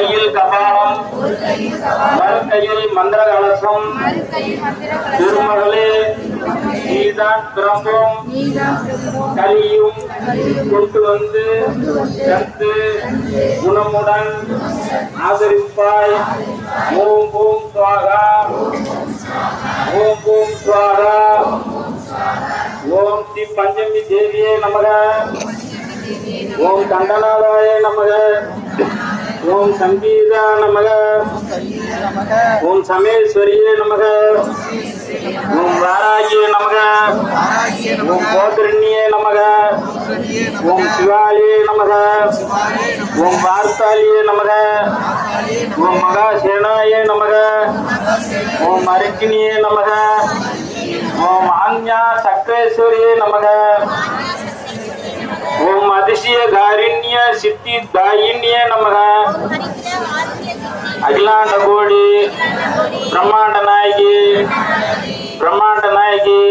கையில் கபாலம். மறுக்கையில் மந்திர கலசம் திருமகளே நீதான் பிரம்பும் கலியும் கொண்டு வந்து கத்து குணமுடன் ஆதரிப்பாய். ஓம் பூம் சுவாகா. ஓம் பூம் சுவாகா. ஓம் ஸ்ரீ பஞ்சமி தேவியே நமக. ஓம் கண்டனாதாய நமக. ஓம் சங்கீதா நமக. ஓம் சமேஸ்வரியே நமக. ஓம் வாராகியே நமக. ஓம் போதிரண்யே நமக. ஓம் சிவாலியே நமக. ஓம் வார்த்தாலியே நமக. ஓம் மகாசேனாயே நமக. ஓம் அருக்கினியே நமக. ஓம் ஆஞ்ஞா சக்கரேஸ்வரியே நமக. ಕಾರುಣ್ಯ ಸಿದ್ಧಿ ದಾಯಿಣ್ಯ ನಮಃ ಅಖಿಲಾಂಡ ಕೋಡಿ ಬ್ರಹ್ಮಾಂಡ ನಾಯಕಿ ಬ್ರಹ್ಮಾಂಡ ನಾಯಕಿ